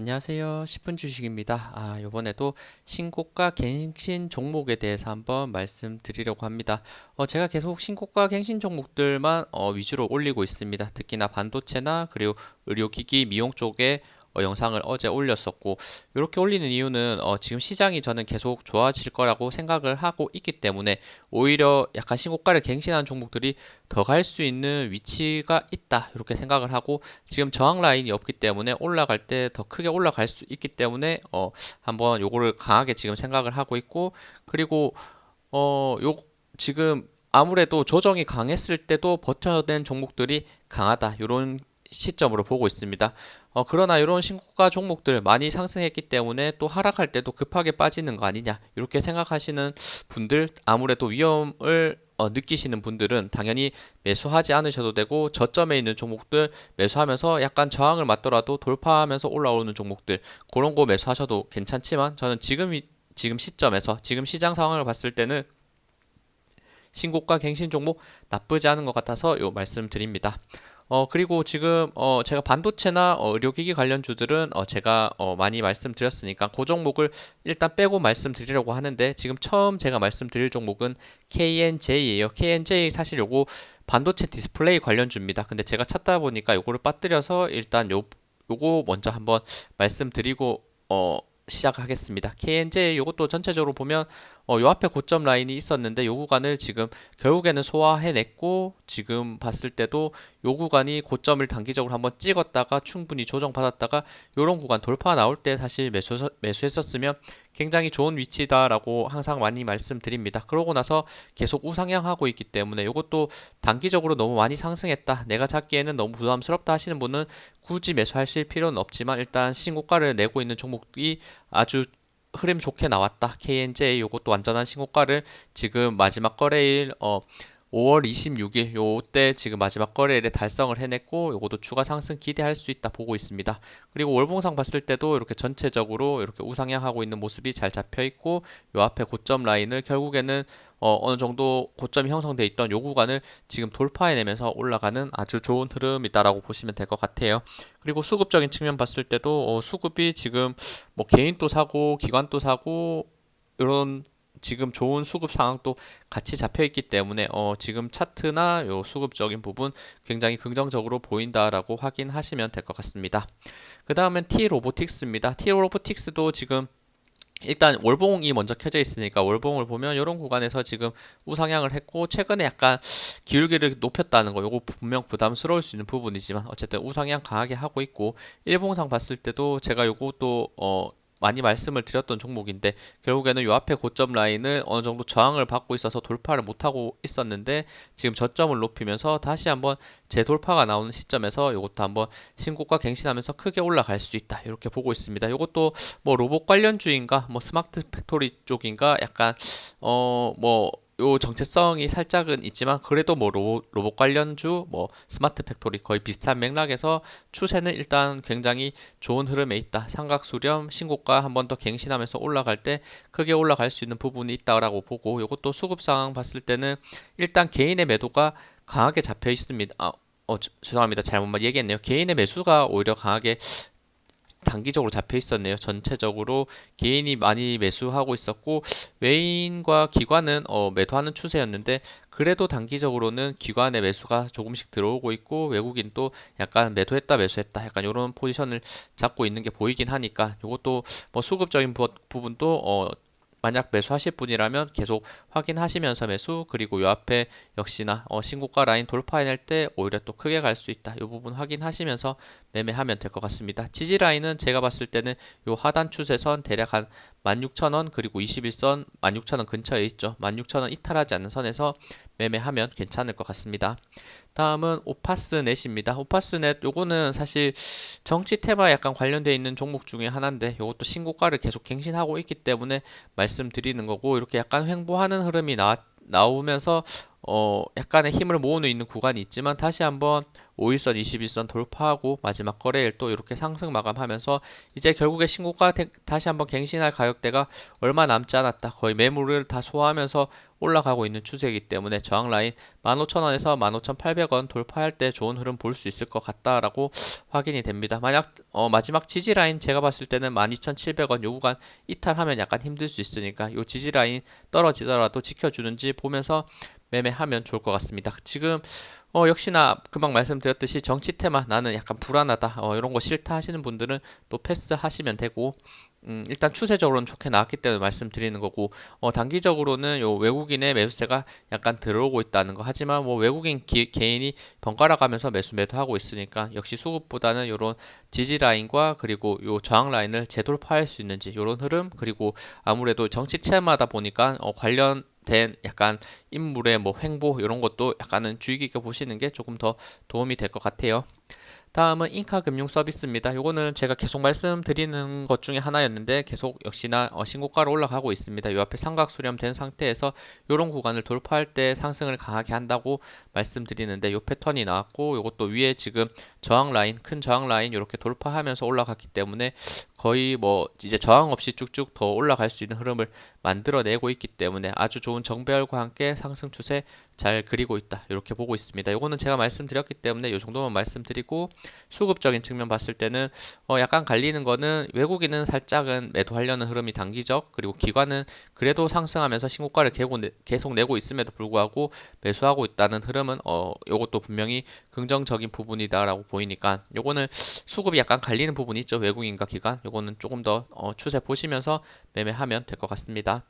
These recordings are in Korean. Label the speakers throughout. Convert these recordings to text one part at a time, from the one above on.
Speaker 1: 안녕하세요. 10분 주식입니다. 아, 요번에도 신고가 갱신 종목에 대해서 한번 말씀드리려고 합니다. 어, 제가 계속 신고가 갱신 종목들만 어, 위주로 올리고 있습니다. 특히나 반도체나 그리고 의료기기 미용 쪽에 어, 영상을 어제 올렸었고 이렇게 올리는 이유는 어, 지금 시장이 저는 계속 좋아질 거라고 생각을 하고 있기 때문에 오히려 약간 신고가를 갱신한 종목들이 더 갈 수 있는 위치가 있다 이렇게 생각을 하고 지금 저항 라인이 없기 때문에 올라갈 때 더 크게 올라갈 수 있기 때문에 어, 한번 요거를 강하게 지금 생각을 하고 있고 그리고 어, 요 지금 아무래도 조정이 강했을 때도 버텨낸 종목들이 강하다 이런 시점으로 보고 있습니다. 어, 그러나 이런 신고가 종목들 많이 상승했기 때문에 또 하락할 때도 급하게 빠지는 거 아니냐 이렇게 생각하시는 분들 아무래도 위험을 어, 느끼시는 분들은 당연히 매수하지 않으셔도 되고 저점에 있는 종목들 매수하면서 약간 저항을 맞더라도 돌파하면서 올라오는 종목들 그런 거 매수하셔도 괜찮지만 저는 지금 지금 시점에서 지금 시장 상황을 봤을 때는 신고가 갱신 종목 나쁘지 않은 것 같아서 요 말씀드립니다. 어, 그리고 지금 어, 제가 반도체나 어, 의료기기 관련 주들은 어, 제가 어, 많이 말씀드렸으니까 그 종목을 일단 빼고 말씀드리려고 하는데 지금 처음 제가 말씀드릴 종목은 KNJ예요. KNJ 사실 요거 반도체 디스플레이 관련 주입니다. 근데 제가 찾다 보니까 요거를 빠뜨려서 일단 요 요거 먼저 한번 말씀드리고 어, 시작하겠습니다. KNJ 요것도 전체적으로 보면 어, 요 앞에 고점 라인이 있었는데 요 구간을 지금 결국에는 소화해냈고 지금 봤을 때도 요 구간이 고점을 단기적으로 한번 찍었다가 충분히 조정받았다가 요런 구간 돌파 나올 때 사실 매수, 매수했었으면 굉장히 좋은 위치다라고 항상 많이 말씀드립니다. 그러고 나서 계속 우상향하고 있기 때문에 이것도 단기적으로 너무 많이 상승했다. 내가 찾기에는 너무 부담스럽다 하시는 분은 굳이 매수하실 필요는 없지만 일단 신고가를 내고 있는 종목이 아주 흐름 좋게 나왔다. KNJ 요것도 완전한 신고가를 지금 마지막 거래일 어 5월 26일 요 때 지금 마지막 거래일에 달성을 해냈고 요것도 추가 상승 기대할 수 있다 보고 있습니다. 그리고 월봉상 봤을 때도 이렇게 전체적으로 이렇게 우상향하고 있는 모습이 잘 잡혀 있고 요 앞에 고점 라인을 결국에는 어, 어느 정도 고점이 형성돼 있던 요 구간을 지금 돌파해내면서 올라가는 아주 좋은 흐름이다라고 보시면 될 것 같아요. 그리고 수급적인 측면 봤을 때도 어, 수급이 지금 뭐 개인도 사고 기관도 사고 이런 지금 좋은 수급 상황도 같이 잡혀 있기 때문에 어, 지금 차트나 요 수급적인 부분 굉장히 긍정적으로 보인다라고 확인하시면 될 것 같습니다. 그 다음엔 T 로보틱스입니다. T 로보틱스도 지금 일단 월봉이 먼저 켜져 있으니까 월봉을 보면 이런 구간에서 지금 우상향을 했고 최근에 약간 기울기를 높였다는 거 요거 분명 부담스러울 수 있는 부분이지만 어쨌든 우상향 강하게 하고 있고 일봉상 봤을 때도 제가 요거 또어 많이 말씀을 드렸던 종목인데 결국에는 요 앞에 고점 라인을 어느 정도 저항을 받고 있어서 돌파를 못하고 있었는데 지금 저점을 높이면서 다시 한번 재돌파가 나오는 시점에서 요것도 한번 신고가 갱신하면서 크게 올라갈 수 있다 이렇게 보고 있습니다. 요것도뭐 로봇 관련주인가 뭐 스마트 팩토리 쪽인가 약간 어뭐 요 정체성이 살짝은 있지만 그래도 뭐 로봇, 로봇 관련주, 뭐 스마트 팩토리 거의 비슷한 맥락에서 추세는 일단 굉장히 좋은 흐름에 있다. 삼각 수렴 신고가 한 번 더 갱신하면서 올라갈 때 크게 올라갈 수 있는 부분이 있다라고 보고 요것도 수급 상황 봤을 때는 일단 개인의 매도가 강하게 잡혀 있습니다. 아, 어, 죄송합니다. 잘못만 얘기했네요. 개인의 매수가 오히려 강하게 단기적으로 잡혀 있었네요. 전체적으로 개인이 많이 매수하고 있었고 외인과 기관은 어, 매도하는 추세였는데 그래도 단기적으로는 기관의 매수가 조금씩 들어오고 있고 외국인 도 약간 매도했다 매수했다 약간 이런 포지션을 잡고 있는 게 보이긴 하니까 이것도 뭐 수급적인 부, 분도 어, 만약 매수하실 분이라면 계속 확인하시면서 매수 그리고 요 앞에 역시나 어, 신고가 라인 돌파해낼 때 오히려 또 크게 갈 수 있다 이 부분 확인하시면서 매매하면 될 것 같습니다. 지지라인은 제가 봤을 때는 요 하단 추세선 대략 한 16,000원 그리고 21선 16,000원 근처에 있죠. 16,000원 이탈하지 않는 선에서 매매하면 괜찮을 것 같습니다. 다음은 오파스넷입니다. 오파스넷 요거는 사실 정치 테마에 약간 관련되어 있는 종목 중에 하나인데 요것도 신고가를 계속 갱신하고 있기 때문에 말씀드리는 거고 이렇게 약간 횡보하는 흐름이 나, 나오면서 어, 약간의 힘을 모으는 있는 구간이 있지만 다시 한번 5일선, 22선 돌파하고 마지막 거래일 또 이렇게 상승 마감하면서 이제 결국에 신고가 다시 한번 갱신할 가격대가 얼마 남지 않았다. 거의 매물을 다 소화하면서 올라가고 있는 추세이기 때문에 저항 라인 15,000원에서 15,800원 돌파할 때 좋은 흐름 볼 수 있을 것 같다라고 확인이 됩니다. 만약 어, 마지막 지지 라인 제가 봤을 때는 12,700원 요 구간 이탈하면 약간 힘들 수 있으니까 요 지지 라인 떨어지더라도 지켜주는지 보면서 매매하면 좋을 것 같습니다. 지금 어, 역시나 금방 말씀드렸듯이 정치 테마 나는 약간 불안하다 어, 이런 거 싫다 하시는 분들은 또 패스하시면 되고 음, 일단 추세적으로는 좋게 나왔기 때문에 말씀드리는 거고 어, 단기적으로는 요 외국인의 매수세가 약간 들어오고 있다는 거 하지만 뭐 외국인 기, 개인이 번갈아 가면서 매수 매도하고 있으니까 역시 수급보다는 요런 지지 라인과 그리고 요 저항 라인을 재돌파할 수 있는지 요런 흐름 그리고 아무래도 정치 체마다 보니까 어, 관련 된 약간 인물의 뭐 횡보 이런 것도 약간은 주의 깊게 보시는 게 조금 더 도움이 될 것 같아요. 다음은 인카 금융 서비스입니다. 요거는 제가 계속 말씀드리는 것 중에 하나였는데 계속 역시나 어, 신고가로 올라가고 있습니다. 요 앞에 삼각 수렴된 상태에서 요런 구간을 돌파할 때 상승을 강하게 한다고 말씀드리는데 요 패턴이 나왔고 요것도 위에 지금 저항 라인 큰 저항 라인 요렇게 돌파하면서 올라갔기 때문에 거의 뭐 이제 저항 없이 쭉쭉 더 올라갈 수 있는 흐름을 만들어내고 있기 때문에 아주 좋은 정배열과 함께 상승 추세 잘 그리고 있다 이렇게 보고 있습니다 요거는 제가 말씀드렸기 때문에 요 정도만 말씀드리고 수급적인 측면 봤을 때는 어 약간 갈리는 거는 외국인은 살짝은 매도하려는 흐름이 단기적 그리고 기관은 그래도 상승하면서 신고가를 계속 내고 있음에도 불구하고 매수하고 있다는 흐름은 어요것도 분명히 긍정적인 부분이다라고 보이니까 요거는 수급이 약간 갈리는 부분이 있죠 외국인과 기관 요거는 조금 더어 추세 보시면서 매매하면 될 것 같습니다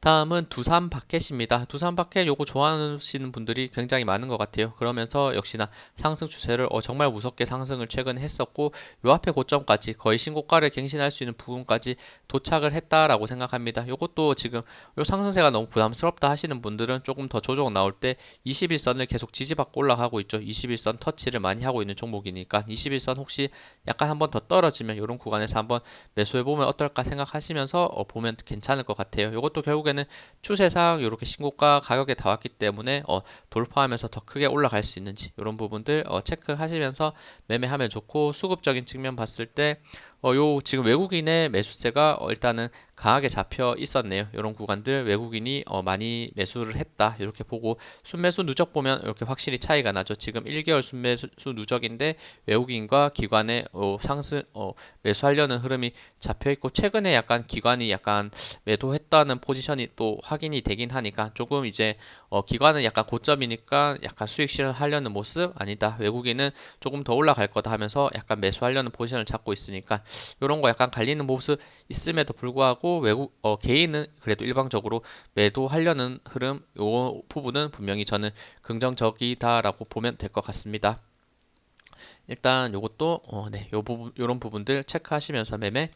Speaker 1: 다음은 두산 바켓입니다. 두산 바켓 요거 좋아하시는 분들이 굉장히 많은 것 같아요. 그러면서 역시나 상승 추세를 어, 정말 무섭게 상승을 최근에 했었고 요 앞에 고점까지 거의 신고가를 갱신할 수 있는 부분까지 도착을 했다라고 생각합니다. 요것도 지금 요 상승세가 너무 부담스럽다 하시는 분들은 조금 더 조정 나올 때 21선을 계속 지지받고 올라가고 있죠. 21선 터치를 많이 하고 있는 종목이니까 21선 혹시 약간 한번 더 떨어지면 요런 구간에서 한번 매수해 보면 어떨까 생각하시면서 어, 보면 괜찮을 것 같아요. 요것도 결국 결국에는 추세상 이렇게 신고가 가격에 닿았기 때문에 어, 돌파하면서 더 크게 올라갈 수 있는지 이런 부분들 어, 체크하시면서 매매하면 좋고 수급적인 측면 봤을 때요 어, 지금 외국인의 매수세가 어, 일단은 강하게 잡혀 있었네요. 이런 구간들 외국인이 어 많이 매수를 했다. 이렇게 보고 순매수 누적 보면 이렇게 확실히 차이가 나죠. 지금 1개월 순매수 누적인데 외국인과 기관의 어 상승 어 매수하려는 흐름이 잡혀 있고 최근에 약간 기관이 약간 매도했다는 포지션이 또 확인이 되긴 하니까 조금 이제 어 기관은 약간 고점이니까 약간 수익 실현하려는 모습 아니다. 외국인은 조금 더 올라갈 거다 하면서 약간 매수하려는 포지션을 잡고 있으니까 이런 거 약간 갈리는 모습 있음에도 불구하고 하고 외국 어, 개인은 그래도 일방적으로 매도하려는 흐름 이 부분은 분명히 저는 긍정적이다라고 보면 될 것 같습니다. 일단 요것도 어, 네, 요 부분 요런 부분들 체크하시면서 매매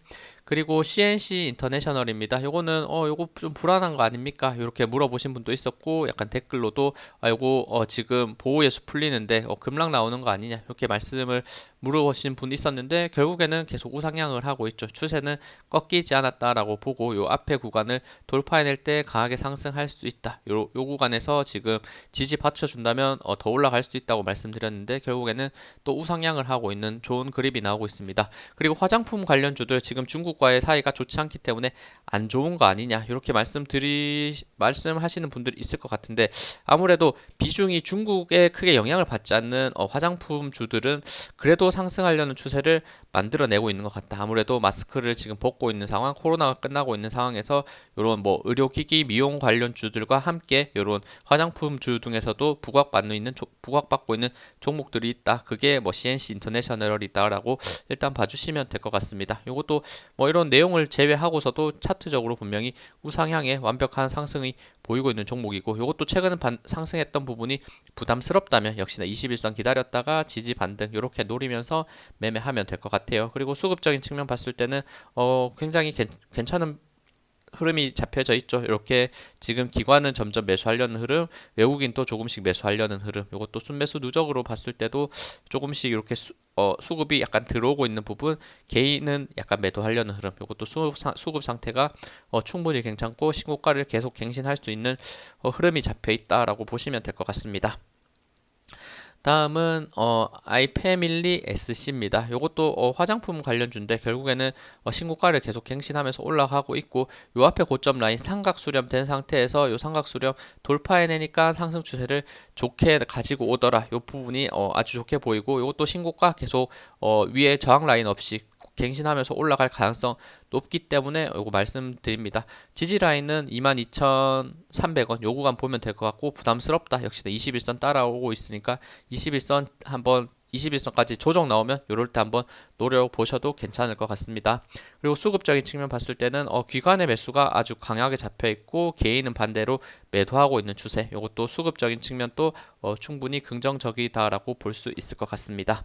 Speaker 1: 그리고 CNC 인터내셔널입니다. 요거는 어 요거 좀 불안한 거 아닙니까? 이렇게 물어보신 분도 있었고 약간 댓글로도 아 요거 어, 지금 보호예서 풀리는데 어, 급락 나오는 거 아니냐 이렇게 말씀을 물어보신 분 있었는데 결국에는 계속 우상향을 하고 있죠. 추세는 꺾이지 않았다라고 보고 요 앞에 구간을 돌파해낼 때 강하게 상승할 수 있다. 요, 요 구간에서 지금 지지 받쳐준다면 어, 더 올라갈 수 있다고 말씀드렸는데 결국에는 또 우상향을 하고 있는 좋은 그립이 나오고 있습니다. 그리고 화장품 관련주들 지금 중국과의 사이가 좋지 않기 때문에 안 좋은 거 아니냐 이렇게 말씀드리 말씀하시는 분들이 있을 것 같은데 아무래도 비중이 중국에 크게 영향을 받지 않는 어, 화장품 주들은 그래도 상승하려는 추세를 만들어내고 있는 것 같다. 아무래도 마스크를 지금 벗고 있는 상황, 코로나가 끝나고 있는 상황에서 이런 뭐 의료기기, 미용 관련 주들과 함께 이런 화장품 주 등에서도 부각받는 있는 부각받고 있는 종목들이 있다. 그게 뭐 CNC 인터내셔널이다라고 일단 봐주시면 될 것 같습니다. 이것도 뭐 이런 내용을 제외하고서도 차트적으로 분명히 우상향에 완벽한 상승이 보이고 있는 종목이고 이것도 최근 상승했던 부분이 부담스럽다면 역시나 21선 기다렸다가 지지 반등 이렇게 노리면서 매매하면 될 것 같다. 같아요. 그리고 수급적인 측면 봤을 때는 어, 굉장히 괜, 괜찮은 흐름이 잡혀져 있죠. 이렇게 지금 기관은 점점 매수하려는 흐름, 외국인 도 조금씩 매수하려는 흐름. 이것도 순매수 누적으로 봤을 때도 조금씩 이렇게 수, 어, 수급이 약간 들어오고 있는 부분, 개인은 약간 매도하려는 흐름. 이것도 수급, 사, 수급 상태가 어, 충분히 괜찮고 신고가를 계속 갱신할 수 있는 어, 흐름이 잡혀 있다라고 보시면 될 것 같습니다. 다음은 어, 아이패밀리 SC입니다. 이것도 어, 화장품 관련주인데 결국에는 어, 신고가를 계속 갱신하면서 올라가고 있고 요 앞에 고점 라인 삼각 수렴된 상태에서 요 삼각 수렴 돌파해내니까 상승 추세를 좋게 가지고 오더라. 요 부분이 어, 아주 좋게 보이고 이것도 신고가 계속 어, 위에 저항 라인 없이 갱신하면서 올라갈 가능성 높기 때문에 요거 말씀드립니다. 지지 라인은 22,300원 요 구간 보면 될 것 같고 부담스럽다. 역시나 21선 따라오고 있으니까 21선 한번 21선까지 조정 나오면 요럴 때 한번 노려보셔도 괜찮을 것 같습니다. 그리고 수급적인 측면 봤을 때는 어, 기관의 매수가 아주 강하게 잡혀 있고 개인은 반대로 매도하고 있는 추세. 요것도 수급적인 측면 또 어, 충분히 긍정적이다라고 볼 수 있을 것 같습니다.